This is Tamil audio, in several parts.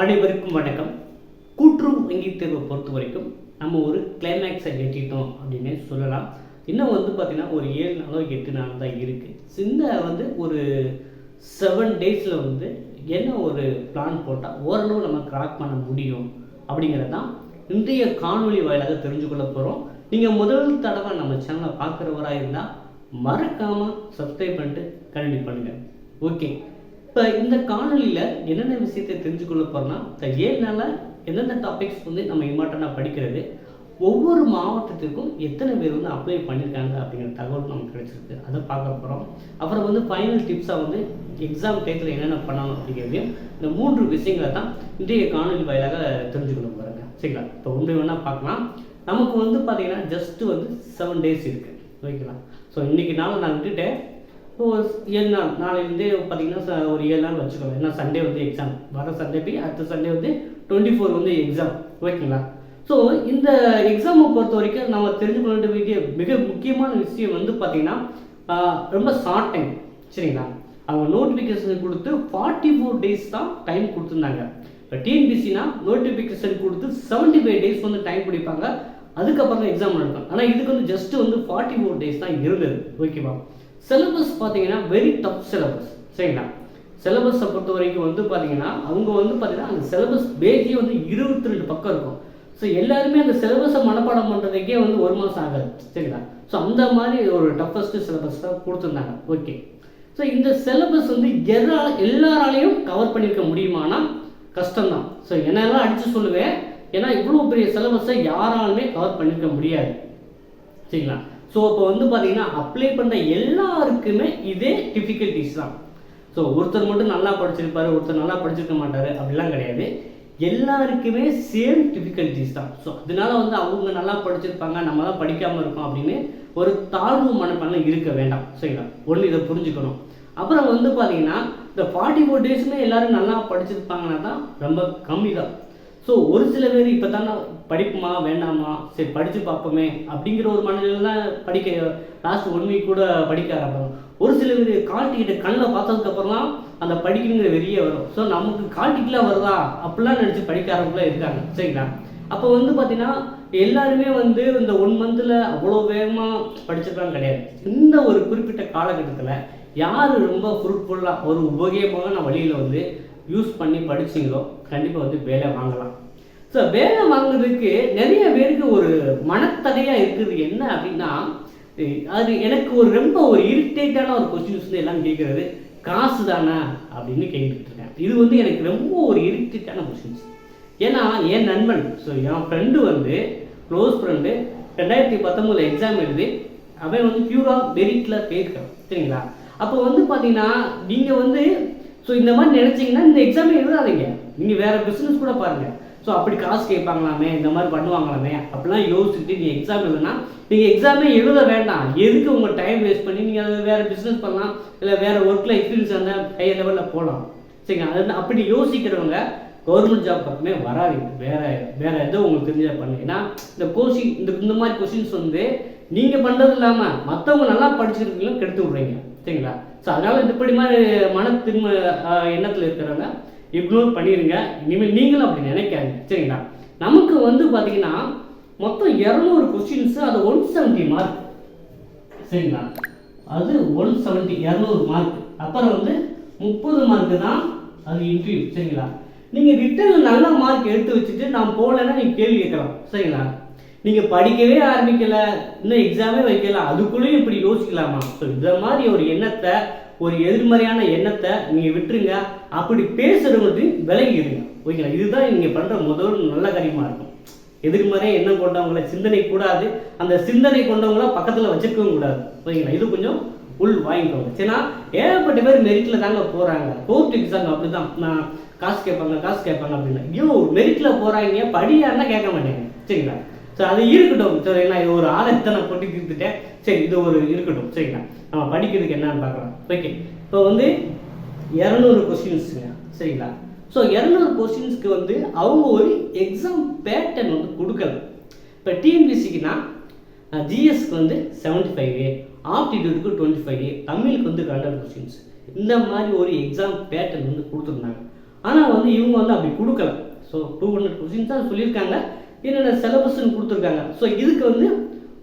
அனைவருக்கும் வணக்கம். கூற்றும் வங்கி தேர்வை பொறுத்த வரைக்கும் நம்ம ஒரு கிளைமேக்ஸை எட்டிட்டோம் அப்படின்னு சொல்லலாம். இன்னும் வந்து பார்த்திங்கன்னா ஒரு ஏழு நாளோ எட்டு நாள் தான் இருக்குது இந்த வந்து ஒரு செவன் டேஸில் வந்து என்ன ஒரு பிளான் போட்டால் ஓரளவு நம்ம கிராக் பண்ண முடியும் அப்படிங்கிறது தான் இன்றைய காணொளி வாயிலாக தெரிஞ்சு கொள்ள போகிறோம் நீங்கள் முதல் தடவை நம்ம சேனலை பார்க்குறவராக இருந்தால் மறக்காமல் சப்ஸ்கிரைப் பண்ணிட்டு கண்டினியூ பண்ணுங்கள் ஓகே இப்போ இந்த காணொலியில் என்னென்ன விஷயத்தை தெரிஞ்சுக்கொள்ள போகிறோம்னா இந்த ஏழு நாளில் எந்தெந்த டாபிக்ஸ் வந்து நம்ம இம்பார்ட்டண்ட்டாக படிக்கிறது ஒவ்வொரு மாவட்டத்திற்கும் எத்தனை பேர் வந்து அப்ளை பண்ணியிருக்காங்க அப்படிங்கிற தகவல் நமக்கு கிடைச்சிருக்கு. அதை பார்க்க போகிறோம் அப்புறம் வந்து ஃபைனல் டிப்ஸாக வந்து எக்ஸாம் டயத்தில் என்னென்ன பண்ணணும் அப்படிங்கிறதையும் இந்த மூன்று விஷயங்களை தான் இன்றைய காணொலி வாயிலாக தெரிஞ்சுக்கொள்ள போகிறாங்க சரிங்களா? இப்போ ஒன்று வேணால் பார்க்கலாம். நமக்கு வந்து பார்த்தீங்கன்னா ஜஸ்ட்டு வந்து செவன் டேஸ் இருக்குது ஓகேங்களா? ஸோ இன்றைக்கி நாள் நான் விட்டுட்டேன். ஏழு நாள் நாளைலேருந்து பார்த்தீங்கன்னா ச- ஒரு ஏழு நாள் வச்சுக்கோங்க. ஏன்னா சண்டே வந்து எக்ஸாம் வர சண்டே போய் அடுத்த சண்டே வந்து டுவெண்ட்டி ஃபோர் வந்து எக்ஸாம் ஓகேங்களா? ஸோ இந்த எக்ஸாமை பொறுத்த வரைக்கும் நம்ம தெரிஞ்சுக்கொள்ள வேண்டிய மிக முக்கியமான விஷயம் வந்து பார்த்தீங்கன்னா ரொம்ப ஷார்ட் டைம் சரிங்களா? அவங்க நோட்டிஃபிகேஷன் கொடுத்து ஃபார்ட்டி ஃபோர் டேஸ் தான் டைம் கொடுத்துருந்தாங்க. இப்போ டிஎன்பிசினா நோட்டிஃபிகேஷன் கொடுத்து செவன்ட்டி ஃபைவ் டேஸ் வந்து டைம் பிடிப்பாங்க. அதுக்கப்புறம் தான் எக்ஸாம் நடக்கும். ஆனால் இதுக்கு வந்து ஜஸ்ட் வந்து ஃபார்ட்டி ஃபோர் டேஸ் தான் இருந்தது. ஓகேவா? சிலபஸ் பார்த்தீங்கன்னா வெரி டஃப் சிலபஸ் சரிங்களா? சிலபஸை பொறுத்த வரைக்கும் வந்து பார்த்தீங்கன்னா அவங்க வந்து பார்த்தீங்கன்னா அந்த சிலபஸ் பேஜே வந்து இருபத்தி ரெண்டு பக்கம் இருக்கும். ஸோ எல்லாருமே அந்த சிலபஸை மனப்பாடம் பண்ணுறதுக்கே வந்து ஒரு மாதம் ஆகாது. சரிங்களா? ஸோ அந்த மாதிரி ஒரு டஃபஸ்ட் சிலபஸ் தான் கொடுத்துருந்தாங்க. ஓகே ஸோ இந்த சிலபஸ் வந்து எல்லா எல்லாராலையும் கவர் பண்ணியிருக்க முடியுமானா கஷ்டம்தான். ஸோ என்னெல்லாம் அடித்து சொல்லுவேன்? ஏன்னா இவ்வளோ பெரிய சிலபஸை யாராலுமே கவர் பண்ணியிருக்க முடியாது. சரிங்களா? ஸோ இப்போ வந்து பார்த்தீங்கன்னா அப்ளை பண்ணுற எல்லாருக்குமே இதே டிஃபிகல்ட்டிஸ் தான். ஸோ ஒருத்தர் மட்டும் நல்லா படிச்சிருப்பாரு ஒருத்தர் நல்லா படிச்சிருக்க மாட்டாரு அப்படிலாம் கிடையாது. எல்லாருக்குமே சேம் டிஃபிகல்ட்டிஸ் தான். ஸோ அதனால வந்து அவங்க நல்லா படிச்சிருப்பாங்க நம்ம தான் படிக்காமல் இருக்கோம் அப்படின்னு ஒரு தாழ்வு மனப்பான்மை இருக்க வேண்டாம். சரிங்களா? ஒன்று இதை புரிஞ்சுக்கணும். அப்புறம் வந்து பார்த்தீங்கன்னா இந்த ஃபார்ட்டி ஃபோர் டேஸுமே எல்லாரும் நல்லா படிச்சிருப்பாங்கன்னா தான் ரொம்ப கம்மி தான். ஸோ ஒரு சில பேர் இப்போ தானே படிப்புமா வேண்டாமா? சரி படித்து பார்ப்போமே. அப்படிங்கிற ஒரு மனநிலையில் தான் படிக்க லாஸ்ட் ஒன் வீக் கூட படிக்க ஆரம்பிப்பாங்க ஒரு சில பேர் கால் கண்ணில் பார்த்ததுக்கப்புறம் தான் அந்த படிக்கணுங்கிற வெளியே வரும். ஸோ நமக்கு கால் வருதா? அப்படிலாம் நினச்சி படிக்க ஆரம்பிக்கலாம் இருக்காங்க. சரிங்களா? அப்போ வந்து பார்த்தீங்கன்னா எல்லாருமே வந்து இந்த ஒன் மந்தில் அவ்வளோ வேகமாக படிச்சிருக்கலாம் கிடையாது. இந்த ஒரு குறிப்பிட்ட காலகட்டத்தில் யார் ரொம்ப ஃப்ரூட்ஃபுல்லாக ஒரு உபயோகமான வழியில் வந்து யூஸ் பண்ணி படிச்சீங்களோ கண்டிப்பாக வந்து வேலை வாங்கலாம். ஸோ வேலை வாங்குறதுக்கு நிறைய பேருக்கு ஒரு மனத்தடையாக இருக்குது. என்ன அப்படின்னா அது எனக்கு ஒரு ரொம்ப ஒரு இரிட்டேட்டான ஒரு கொஸ்டின்ஸ் எல்லாம் கேட்குறது. காசு தானா அப்படின்னு கேட்டுட்டு இருக்கேன். இது வந்து எனக்கு ரொம்ப ஒரு இரிட்டேட்டான கொஸ்டின்ஸ் ஏன்னா என் நண்பன் ஸோ என் ஃப்ரெண்டு வந்து க்ளோஸ் ஃப்ரெண்டு ரெண்டாயிரத்தி பத்தொம்போதில் எக்ஸாம் எழுதி அவன் வந்து பியூராக மெரிட்டில் போயிருக்கான். சரிங்களா? அப்போ வந்து பார்த்தீங்கன்னா நீங்கள் வந்து ஸோ இந்த மாதிரி நினச்சிங்கன்னா இந்த எக்ஸாமே எழுதாதீங்க. நீங்கள் வேறு பிஸ்னஸ் கூட பாருங்கள் ஸோ அப்படி காசு கேட்பாங்களாமே இந்த மாதிரி பண்ணுவாங்களாமே அப்படிலாம் யோசிச்சுட்டு நீங்கள் எக்ஸாம் எழுதுனா நீங்கள் எக்ஸாமே எழுத வேண்டாம். எதுக்கு உங்கள் டைம் வேஸ்ட் பண்ணி நீங்கள் அது வேறு பிஸ்னஸ் பண்ணலாம் இல்லை வேறு ஒர்க்கில் எக்ஸ்பீரியன்ஸ் அந்த ஹையர் லெவலில் போகலாம் சரிங்க அது அப்படி யோசிக்கிறவங்க கவர்மெண்ட் ஜாப் பக்கமே வராதிங்க. வேற வேற எதோ உங்களுக்கு தெரிஞ்சதை பண்ணுங்க. ஏன்னா இந்த கோச்சிங் இந்த இந்த மாதிரி கொஷின்ஸ் வந்து நீங்கள் பண்ணுறது இல்லாமல் மற்றவங்க நல்லா படிச்சிருக்கீங்களும் கெடுத்து விட்றீங்க. சரிங்களா? ஸோ அதனால் இந்த இப்படி மாதிரி மன திரும்ப எண்ணத்தில் இருக்கிறவங்க இக்னோர் பண்ணிடுங்க இனிமேல் நீங்களும் அப்படி நினைக்காதீங்க. சரிங்களா? நமக்கு வந்து பார்த்தீங்கன்னா மொத்தம் இரநூறு கொஸ்டின்ஸு அது ஒன் செவன்ட்டி மார்க் சரிங்களா? அது ஒன் செவன்ட்டி இரநூறு மார்க் அப்புறம் வந்து முப்பது மார்க்கு தான் அது இன்டர்வியூ சரிங்களா? நீங்கள் ரிட்டர்னில் நல்ல மார்க் எடுத்து வச்சுட்டு நான் போகலைன்னா நீங்கள் கேள்வி கேட்கலாம். சரிங்களா? நீங்கள் படிக்கவே ஆரம்பிக்கலை இன்னும் எக்ஸாமே வைக்கல அதுக்குள்ளேயும் இப்படி யோசிக்கலாமா? ஸோ இந்த மாதிரி ஒரு எண்ணத்தை ஒரு எதிர்மறையான எண்ணத்தை நீங்கள் விட்டுருங்க. அப்படி பேசுகிறவங்கள்ட்டையும் விலகிடுங்க ஓகேங்களா? இதுதான் நீங்கள் பண்ணுற முதல் நல்ல காரியமாக இருக்கும். எதிர்மறை எண்ணம் கொண்டவங்கள சிந்தனை கூடாது. அந்த சிந்தனை கொண்டவங்கள பக்கத்தில் வச்சுக்கவும் கூடாது. ஓகேங்களா? இது கொஞ்சம் உள் வாங்கிக்கோங்க. சரினா ஏகப்பட்ட பேர் மெரிட்டில் தாங்க போகிறாங்க கோர்ட் எக்ஸாம் அப்படி தான் நான் காசு கேட்பாங்க காசு கேட்பாங்க அப்படின்னா. ஐயோ மெரிட்டில் போகிறாங்க படியாருன்னா கேட்க மாட்டேங்க. சரிங்களா? ஸோ அது இருக்கட்டும். சரிங்களா இது ஒரு ஆளை நான் கொட்டி தீர்த்துட்டேன் சரி இது ஒரு இருக்கட்டும். சரிங்களா? நம்ம படிக்கிறதுக்கு என்னன்னு பார்க்கலாம். ஓகே இப்போ வந்து இரநூறு கொஸ்டின்ஸுங்க சரிங்களா? ஸோ இரநூறு கொஸ்டின்ஸ்க்கு வந்து அவங்க ஒரு எக்ஸாம் பேட்டர்ன் வந்து கொடுக்கல. இப்போ டிஎன்பிசிக்குனா ஜிஎஸ்க்கு வந்து செவன்ட்டி ஃபைவ் ஏ ஆப்டிடியூடுக்கு டுவெண்ட்டி ஃபைவ் ஏ தமிழுக்கு வந்து ஹண்ட்ரட் கொஸ்டின்ஸ் இந்த மாதிரி ஒரு எக்ஸாம் பேட்டர்ன் வந்து கொடுத்துருந்தாங்க. ஆனால் வந்து இவங்க வந்து அப்படி கொடுக்கல. ஸோ டூ ஹண்ட்ரட் கொஸ்டின்ஸ் தான் சொல்லியிருக்காங்க. என்னென்ன சிலபஸ்ன்னு கொடுத்துருக்காங்க. ஸோ இதுக்கு வந்து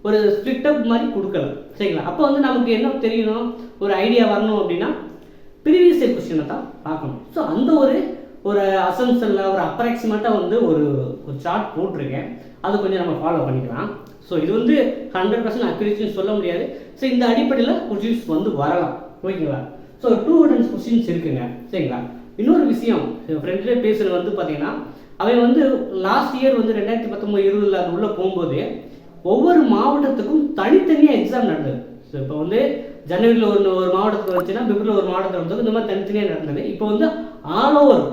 ஒரு ஸ்பிளிட் அப் மாதிரி கொடுக்கல சரிங்களா? அப்போ வந்து நமக்கு என்ன தெரியணும்? ஒரு ஐடியா வரணும் அப்படின்னா ப்ரீவியஸ் இயர் கொஸ்டினை தான் பார்க்கணும். ஸோ அந்த ஒரு ஒரு அசம்ஷனில் ஒரு அப்ராக்சிமேட்டாக வந்து ஒரு ஒரு சார்ட் போட்டிருக்கேன். அது கொஞ்சம் நம்ம ஃபாலோ பண்ணிக்கலாம். ஸோ இது வந்து ஹண்ட்ரட் பர்சன்ட் அக்யூரேஷன் சொல்ல முடியாது. ஸோ இந்த அடிப்படையில் கொஸ்டின்ஸ் வந்து வரலாம். ஓகேங்களா ஸோ டூ ஹண்ட்ரட் கொஸ்டின்ஸ் இருக்குங்க. சரிங்களா? இன்னொரு விஷயம் என் ஃப்ரெண்ட்லேயே பேசுகிறது வந்து பார்த்தீங்கன்னா அவன் வந்து லாஸ்ட் இயர் வந்து ரெண்டாயிரத்தி பத்தொம்பது இருபதில் அது உள்ளே போகும்போது ஒவ்வொரு மாவட்டத்துக்கும் தனித்தனியாக எக்ஸாம் நடந்தது. ஸோ இப்போ வந்து ஜனவரியில் ஒரு ஒரு மாவட்டத்தில் வந்துச்சுன்னா பிப்ரவரியில் ஒரு மாவட்டத்தில் வந்து இந்த மாதிரி தனித்தனியாக நடந்தது. இப்போ வந்து ஆல் ஓவர்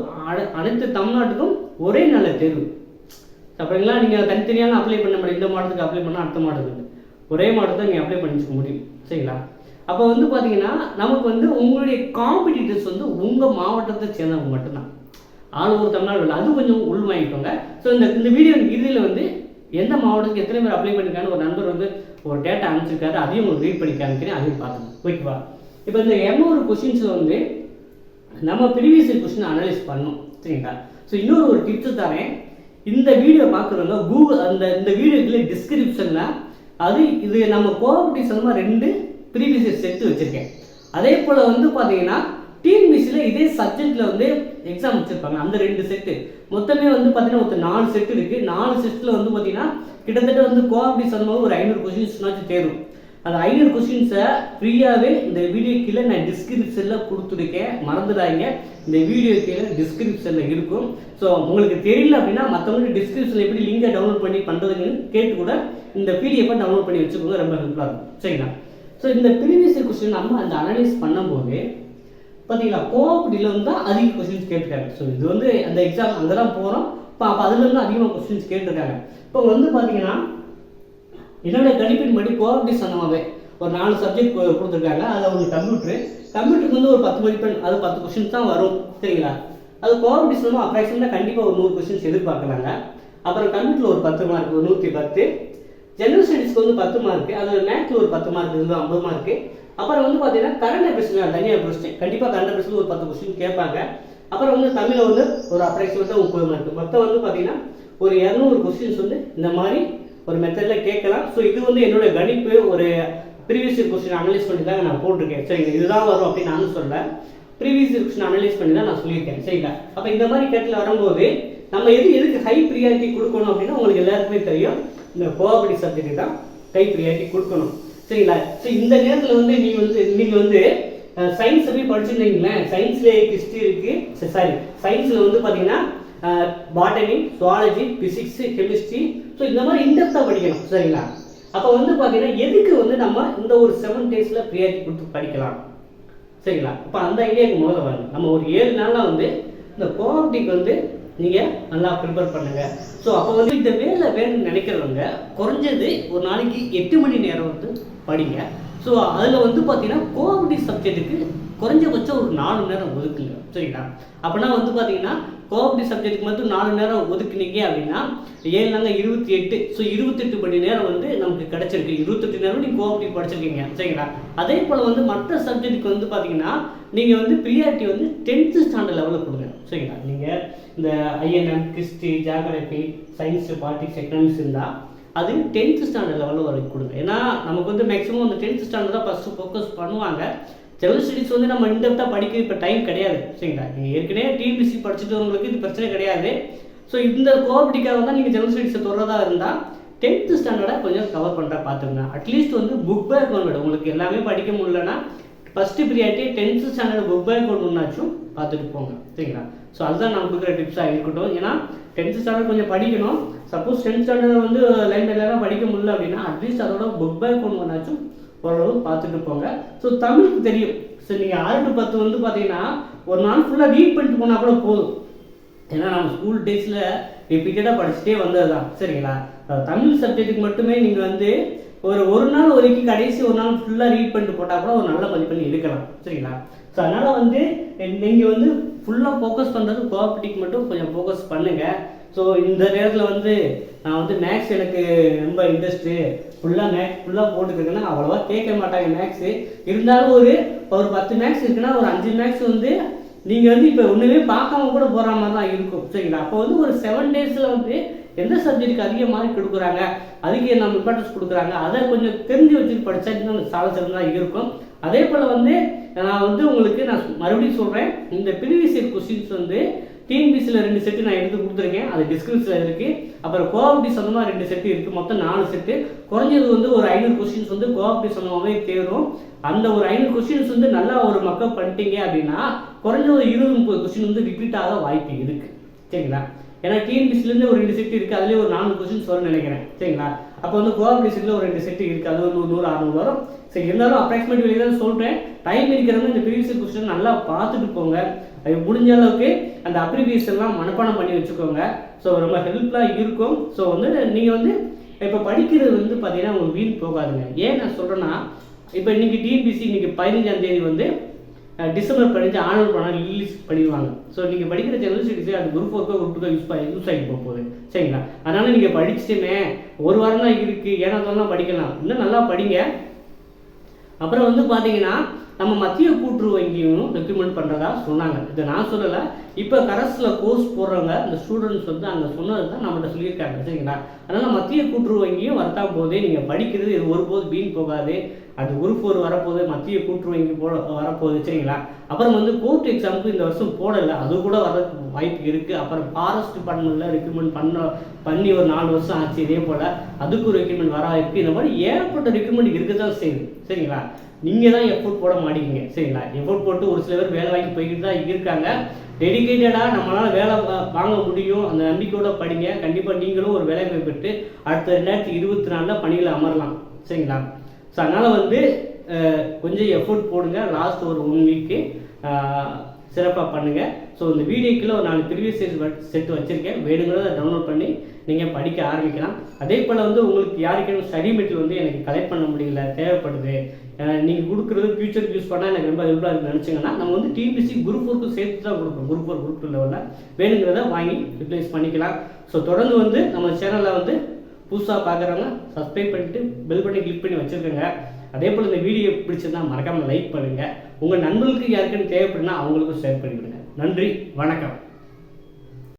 அனைத்து தமிழ்நாட்டுக்கும் ஒரே நல்ல தேர்வு. அப்படிங்களா நீங்கள் தனித்தனியாக அப்ளை பண்ண முடியும் இந்த மாவட்டத்துக்கு அப்ளை பண்ணால் அடுத்த மாவட்டத்துக்கு. ஒரே மாவட்டத்தை நீங்கள் அப்ளை பண்ணிச்சுக்க முடியும். சரிங்களா? அப்போ வந்து பார்த்தீங்கன்னா நமக்கு வந்து உங்களுடைய காம்படிட்டர்ஸ் வந்து உங்கள் மாவட்டத்தை சேர்ந்தவங்க மட்டும்தான். ஆள் ஒரு தமிழ்நாடு இல்லை அது கொஞ்சம் உள் வாங்கிக்கோங்க ஸோ இந்த இந்த வீடியோ இறுதியில் வந்து எந்த மாவட்டத்துக்கு எத்தனை பேர் அப்ளை பண்ணிருக்கான்னு ஒரு நண்பர் வந்து ஒரு டேட்டா அனுப்பிச்சிருக்காரு. அதையும் உங்களுக்கு ரீட் பண்ணி காமிக்கிறேன். அதையும் பார்த்துங்க ஓகேவா இப்போ இந்த இரநூறு கொஷின்ஸில் வந்து நம்ம ப்ரீவியஸ் கொஸ்டின் அனலைஸ் பண்ணோம். சரிங்களா? ஸோ இன்னொரு ஒரு டிப்ஸ் தரேன். இந்த வீடியோ பார்க்குறவங்க கூகுள் அந்த இந்த வீடியோக்குள்ளே டிஸ்கிரிப்ஷனில் அது இது நம்ம கோஆபரேட்டிவ் சம்மந்தமாக ரெண்டு ப்ரீவியஸ் செட்டு வச்சுருக்கேன். அதே போல் வந்து பார்த்தீங்கன்னா டிஎன்பிசியில் இதே சப்ஜெக்டில் வந்து எக்ஸாம் வச்சுருப்பாங்க. அந்த ரெண்டு செட்டு மொத்தமே வந்து பார்த்தீங்கன்னா ஒரு நாலு செட்டு இருக்குது நாலு செட்டில் வந்து பார்த்தீங்கன்னா கிட்டத்தட்ட வந்து கோஆபரேட்டிவ் சொன்னது ஒரு ஐநூறு கொஸ்டின்ஸ்னாச்சும் தேரும். அந்த ஐநூறு கொஸ்டின்ஸை ஃப்ரீயாகவே இந்த வீடியோ கீழே நான் டிஸ்கிரிப்ஷனில் கொடுத்துருக்கேன். மறந்துடாதீங்க. இந்த வீடியோ கீழே டிஸ்கிரிப்ஷனில் இருக்கும். ஸோ உங்களுக்கு தெரியல அப்படின்னா மற்றவங்களுக்கு டிஸ்கிரிப்ஷனில் எப்படி லிங்கை டவுன்லோட் பண்ணி பண்ணுறதுன்னு கேட்டு கூட இந்த பிடிஎஃபை டவுன்லோட் பண்ணி வச்சுக்கோங்க. ரொம்ப ஹெல்ப்ஃபுல்லாக இருக்கும். சரிங்களா? ஸோ இந்த ப்ரீவியஸ் கொஸ்டின் நம்ம அந்த அனலைஸ் பண்ணும்போது பார்த்தீங்களா கோஆப்டியில் வந்து தான் அதிக கொஸ்டின்ஸ் கேட்டிருக்காங்க. ஸோ இது வந்து அந்த எக்ஸாம் அங்கே தான் போகிறோம் இப்போ அப்போ அதுலேருந்து அதிகமாக கொஸ்டின்ஸ் கேட்டிருக்காங்க. இப்போ வந்து பார்த்தீங்கன்னா என்னுடைய கணிப்பின்படி கோஆப்டி சம்மந்தமாகவே ஒரு நாலு சப்ஜெக்ட் கொடுத்துருக்காங்க. அதில் ஒரு கம்ப்யூட்ரு கம்ப்யூட்டருக்கு வந்து ஒரு பத்து மதிப்பெண் அது பத்து கொஸ்டின்ஸ் தான் வரும். சரிங்களா? அது கோஆப்டி சம்மந்தமாக அப்ராக்சிமேட்டாக கண்டிப்பாக ஒரு நூறு கொஸ்டின்ஸ் எதிர்பார்க்குறாங்க. அப்புறம் கம்ப்யூட்டரில் ஒரு பத்து மார்க் ஒரு நூற்றி பத்து. ஜென்ரல் ஸ்டடீஸ்க்கு வந்து பத்து மார்க் அதில் மேக்ஸ் ஒரு பத்து மார்க் இருந்து ஐம்பது மார்க்கு அப்புறம் வந்து பார்த்தீங்கன்னா கரண்ட் அஃபேர்ஸ் நான் தனியாக படிச்சிட்டேன் கண்டிப்பாக கரண்ட் அஃபேர்ஸில் ஒரு பத்து கொஸ்டின் கேட்பாங்க. அப்புறம் வந்து தமிழில் வந்து ஒரு அப்ராக்சிமேட்டாக முப்பது மார்க் மொத்தம் வந்து பார்த்தீங்கன்னா ஒரு இரநூறு கொஸ்டின்ஸ் வந்து இந்த மாதிரி ஒரு மெத்தடில் கேட்கலாம். ஸோ இது வந்து என்னோட கணிப்பு ஒரு ப்ரீவியஸ் இயர் கொஸ்டின் அனலைஸ் பண்ணி தான் நான் போட்டிருக்கேன். சரிங்க இதுதான் வரும் அப்படின்னு நானும் சொல்ல ப்ரீவியஸ் இயர் கொஸ்டின் அனலைஸ் பண்ணி தான் நான் சொல்லியிருக்கேன். சரிங்களா? அப்போ இந்த மாதிரி கேட்டில் வரும்போது நம்ம எது எதுக்கு ஹை ப்ரியாரிட்டி கொடுக்கணும் அப்படின்னா உங்களுக்கு எல்லாருக்குமே தெரியும். இந்த கோஆபரேட்டிவ் சப்ஜெக்ட் தான் ஹை ப்ரியாரிட்டி கொடுக்கணும். சரிங்களா? ஸோ இந்த நேரத்தில் வந்து நீங்கள் வந்து நீங்கள் வந்து சயின்ஸ் போய் படிச்சிருந்தீங்களேன் சயின்ஸ்லேயே ஹிஸ்ட்ரி இருக்குது சாரி சயின்ஸில் வந்து பார்த்தீங்கன்னா botany zoology physics chemistry so இந்த மாதிரி இன்டெப்த்தாக படிக்கணும். சரிங்களா? அப்போ வந்து பார்த்தீங்கன்னா எதுக்கு வந்து நம்ம இந்த ஒரு செவன் டேஸில் ப்ரியாரிட்டி கொடுத்து படிக்கலாம்? சரிங்களா? இப்போ அந்த ஐடியாவுக்கு முதல்ல வரணும். நம்ம ஒரு ஏழு நாளில் வந்து இந்த கோஆப்டிக்கு வந்து நீங்கள் நல்லா ப்ரிப்பேர் பண்ணுங்கள் ஸோ அப்போ வந்து இந்த வேலை வேணும்னு நினைக்கிறவங்க குறைஞ்சது ஒரு நாளைக்கு எட்டு மணி நேரம் வந்து படிங்க. ஸோ அதில் வந்து பார்த்தீங்கன்னா கோஆப்டிவ் சப்ஜெக்ட்டுக்கு குறைஞ்சபட்சம் ஒரு நாலு நேரம் ஒதுக்குங்க. சரிங்களா? அப்படின்னா வந்து பார்த்தீங்கன்னா கோஆப்டிவ் சப்ஜெக்ட்டுக்கு மட்டும் நாலு நேரம் ஒதுக்குனீங்க அப்படின்னா ஏழு இருபத்தி எட்டு. ஸோ இருபத்தெட்டு மணி நேரம் வந்து நமக்கு கிடச்சிருக்கு. இருபத்தெட்டு நேரம் நீங்கள் கோஆப்டிவ் படிச்சிருக்கீங்க. சரிங்களா? அதே போல் வந்து மற்ற சப்ஜெக்ட்டுக்கு வந்து பார்த்தீங்கன்னா நீங்கள் வந்து ப்ரியாரிட்டி வந்து டென்த்து ஸ்டாண்டர்ட் லெவலில் கொடுங்க. சரிங்களா நீங்கள் இந்த ஐஎன்எம் கிறிஸ்டி ஜியாகிரபி சயின்ஸு பாலிட்டிக்ஸ் எக்கனாமிக்ஸ் இருந்தால் அது டென்த்து ஸ்டாண்டர்ட் லெவலில் வரைக்கும் கொடுங்க. ஏன்னா நமக்கு வந்து மேக்ஸிமம் அந்த டென்த் ஸ்டாண்டர்ட் தான் ஃபஸ்ட்டு ஃபோக்கஸ் பண்ணுவாங்க. ஜெனரல் ஸ்டடீஸ் வந்து நம்ம இன்டெப்த்தாக படிக்க இப்போ டைம் கிடையாது. சரிங்களா? நீங்கள் ஏற்கனவே டிபிசி படிச்சுட்டவங்களுக்கு இது பிரச்சனை கிடையாது. ஸோ இந்த கோஆப்டிக்காக தான் நீங்கள் ஜெனரல் ஸ்டடீஸை தொடர்றதா இருந்தால் டென்த்து ஸ்டாண்டர்டை கொஞ்சம் கவர் பண்ணுற பார்த்துங்க அட்லீஸ்ட் வந்து புக் பேக் ஒன்று உங்களுக்கு எல்லாமே படிக்க முடியலன்னா first priority tenth standard book back ஒன்றுனாச்சும் பார்த்துட்டு போங்க. சரிங்களா? ஸோ அதுதான் நான் கொடுக்குற டிப்ஸாக இருக்கட்டும். ஏன்னா டென்த்து ஸ்டாண்டர்ட் கொஞ்சம் படிக்கணும். சப்போஸ் டென்த் ஸ்டாண்டர்ட் வந்து லைன் லைனாக படிக்க முடியல அப்படின்னா அட்லீஸ்ட் அதோட புக் பேக் ஒன்று வந்தாச்சும் ஓரளவு பார்த்துட்டு போங்க. ஸோ தமிழுக்கு தெரியும். ஸோ நீங்கள் ஆறு டு பத்து வந்து பார்த்தீங்கன்னா ஒரு நாள் ஃபுல்லாக ரீட் பண்ணிட்டு போனால் கூட போதும். ஏன்னா நம்ம ஸ்கூல் டேஸில் ரிப்பீட்டடாக படிச்சுட்டே வந்தது தான் சரிங்களா தமிழ் சப்ஜெக்ட்டுக்கு மட்டுமே நீங்கள் வந்து ஒரு ஒரு நாள் வரைக்கும் கடைசி ஒரு நாள் ஃபுல்லாக ரீட் பண்ணிட்டு போட்டால் கூட ஒரு நல்ல மதிப்பெண் எடுக்கலாம். சரிங்களா? ஸோ அதனால் வந்து நீங்கள் வந்து ஃபுல்லாக ஃபோக்கஸ் பண்ணுறது கோஆப்டிக் மட்டும் கொஞ்சம் ஃபோக்கஸ் பண்ணுங்கள் ஸோ இந்த நேரத்தில் வந்து நான் வந்து மேக்ஸ் எனக்கு ரொம்ப இன்ட்ரெஸ்ட்டு ஃபுல்லாக மேக்ஸ் ஃபுல்லாக போட்டுக்கிறேன்னா அவ்வளோவா கேட்க மாட்டாங்க மேக்ஸு இருந்தாலும் ஒரு ஒரு பத்து மேக்ஸ் இருக்குன்னா ஒரு அஞ்சு மேக்ஸ் வந்து நீங்கள் வந்து இப்போ ஒன்றுமே பார்க்காம கூட போகிற மாதிரி தான் இருக்கும். சரிங்களா? அப்போ வந்து ஒரு செவன் டேஸில் வந்து எந்த சப்ஜெக்ட்டுக்கு அதிக மார்க் கொடுக்குறாங்க அதிக நம்ம இம்பார்ட்டன்ஸ் கொடுக்குறாங்க? அதை கொஞ்சம் தெரிஞ்சு வச்சுட்டு படித்தா இன்னும் சால சிறந்ததாக இருக்கும். அதே போல் வந்து நான் வந்து உங்களுக்கு நான் மறுபடியும் சொல்கிறேன் இந்த ப்ரீவியஸ் இயர் கொஸ்டின்ஸ் வந்து டிஎன்பிசியில் ரெண்டு செட்டு நான் எடுத்து கொடுத்துருக்கேன். அது டிஸ்கிரிப்ஷனில் இருக்குது அப்புறம் கோஆப்டி சொந்தமாக ரெண்டு செட்டு இருக்குது மொத்தம் நாலு செட்டு குறைஞ்சது வந்து ஒரு ஐநூறு கொஸ்டின்ஸ் வந்து கோஆப்டி சொந்தமாகவே தேரும். அந்த ஒரு ஐநூறு கொஸ்டின்ஸ் வந்து நல்லா ஒரு மக்கள் பண்ணிட்டீங்க அப்படின்னா குறைஞ்ச ஒரு இருபது முப்பது கொஸ்டின் வந்து ரிப்பீட் ஆக வாய்ப்பு இருக்குது சரிங்களா? ஏன்னா டிஎன்பிசிலேருந்து ஒரு ரெண்டு செட் இருக்குது அதுலேயே ஒரு நாலு கொஸ்டின் வரும்னு நினைக்கிறேன். சரிங்களா? அப்போ வந்து கோஆப்டி ஒரு ரெண்டு செட்டு இருக்குது அது ஒரு நூறு நூறு அறுநூறு வரும். சரி இருந்தாலும் அப்ராக்சிமேட் வெளியே தான் சொல்கிறேன் டைம் இருக்கிறவங்க இந்த ப்ரீவியஸ் கொஸ்டின் நல்லா பார்த்துட்டு போங்க. அது முடிஞ்ச அளவுக்கு அந்த அப்ரிவியேஷன்லாம் மனப்பாடம் பண்ணி வச்சுக்கோங்க. ஸோ ரொம்ப ஹெல்ப்ஃபுல்லாக இருக்கும். ஸோ வந்து நீங்கள் வந்து இப்போ படிக்கிறது வந்து பார்த்தீங்கன்னா உங்களுக்கு வீண் போகாதுங்க. ஏன் நான் சொல்கிறேன்னா இப்போ இன்னைக்கு டிஎன்பிசி இன்னைக்கு பதினஞ்சாம் தேதி வந்து டிசம்பர் பதினஞ்சு ஆனுவல் பணம் ரிலீஸ் பண்ணிடுவாங்க. ஸோ நீங்கள் படிக்கிற ஜெனரல் ஸ்டடிஸ் அது குரூப் ஒர்க்கோ குரூப் டூக்கோ யூஸ் பண்ணி யூஸ் ஆகி போக போகுது. சரிங்களா? அதனால் நீங்கள் படிச்சுட்டுமே ஒரு வாரம் தான் இருக்குது ஏன்னா தான் படிக்கலாம். இன்னும் நல்லா படிங்க. அப்புறம் வந்து பார்த்தீங்கன்னா நம்ம மத்திய கூட்டுறவு வங்கியும் ரெக்கமெண்ட் பண்ணுறதா சொன்னாங்க. இதை நான் சொல்லலை. இப்போ கரஸில் கோர்ஸ் போடுறவங்க இந்த ஸ்டூடெண்ட்ஸ் வந்து அங்கே சொன்னது தான் நம்மகிட்ட சொல்லியிருக்காங்க. சரிங்களா? அதனால் மத்திய கூட்டுறவு வங்கியும் வரத்தா போதே நீங்கள் படிக்கிறது இது ஒருபோது வீண் போகாது. அது குரூப் ஒரு வரப்போகுது. மத்திய கூட்டுறவு வங்கி போட வரப்போகுது. சரிங்களா? அப்புறம் வந்து கோர்ட் எக்ஸாமுக்கு இந்த வருஷம் போடலை. அது கூட வர்றதுக்கு வாய்ப்பு இருக்குது அப்புறம் ஃபாரஸ்ட் டிபார்ட்மெண்ட்டில் ரெக்கமெண்ட் பண்ண பண்ணி ஒரு நாலு வருஷம் ஆச்சு இதே போல். அதுக்கு ஒரு ரெக்கமெண்ட் வர வாய்ப்பு. இந்த மாதிரி ஏகப்பட்ட ரெக்கமெண்ட் இருக்க தான் செய்யுது. சரிங்களா? நீங்கள் தான் எஃபோர்ட் போட மாட்டேங்க. சரிங்களா? எஃபோர்ட் போட்டு ஒரு சில பேர் வேலை வாங்கி போய்கிட்டு தான் இருக்காங்க. டெடிக்கேட்டடாக நம்மளால் வேலை வாங்க முடியும். அந்த நம்பிக்கையோட படிங்க. கண்டிப்பாக நீங்களும் ஒரு வேலை வாய்ப்பு பெற்று அடுத்த ரெண்டாயிரத்தி இருபத்தி நாலில் பணியில் அமரலாம். சரிங்களா? ஸோ அதனால் வந்து கொஞ்சம் எஃபோர்ட் போடுங்க. லாஸ்ட் ஒரு ஒன் வீக்கு சிறப்பாக பண்ணுங்கள் ஸோ இந்த வீடியோக்குள்ளே ஒரு நாலு ப்ரீவியஸ் செட் வச்சுருக்கேன். வேணுங்கிறத டவுன்லோட் பண்ணி நீங்கள் படிக்க ஆரம்பிக்கலாம். அதே போல் வந்து உங்களுக்கு யாருக்கேனும் ஸ்டடி மெட்டீரியல் வந்து எனக்கு கலெக்ட் பண்ண முடியல தேவைப்படுது. நீங்கள் கொடுக்குறது ஃபியூச்சருக்கு யூஸ் பண்ணால் எனக்கு ரொம்ப ஹெல்ப்ஃபுல்லாக இருக்குன்னு நினச்சிங்கன்னா நம்ம வந்து டிபிசி குரூப் ஃபோருக்கு சேர்த்து தான் கொடுப்போம். குரூப் ஃபோர் குரூப் டூ லெவலில் வேணுங்கிறத வாங்கி ரிப்ளேஸ் பண்ணிக்கலாம். ஸோ தொடர்ந்து வந்து நம்ம சேனலில் வந்து புதுசாக பார்க்குறவங்க சப்ஸ்கிரைப் பண்ணிட்டு பெல் பண்ணி கிளிக் பண்ணி வச்சுருக்கோங்க. அதே போல் இந்த வீடியோ பிடிச்சிருந்தா மறக்காமல் லைக் பண்ணுங்கள் உங்கள் நண்பர்களுக்கு யாருக்குன்னு தேவைப்படுனா அவங்களுக்கும் ஷேர் பண்ணிவிடுங்க. நன்றி வணக்கம்.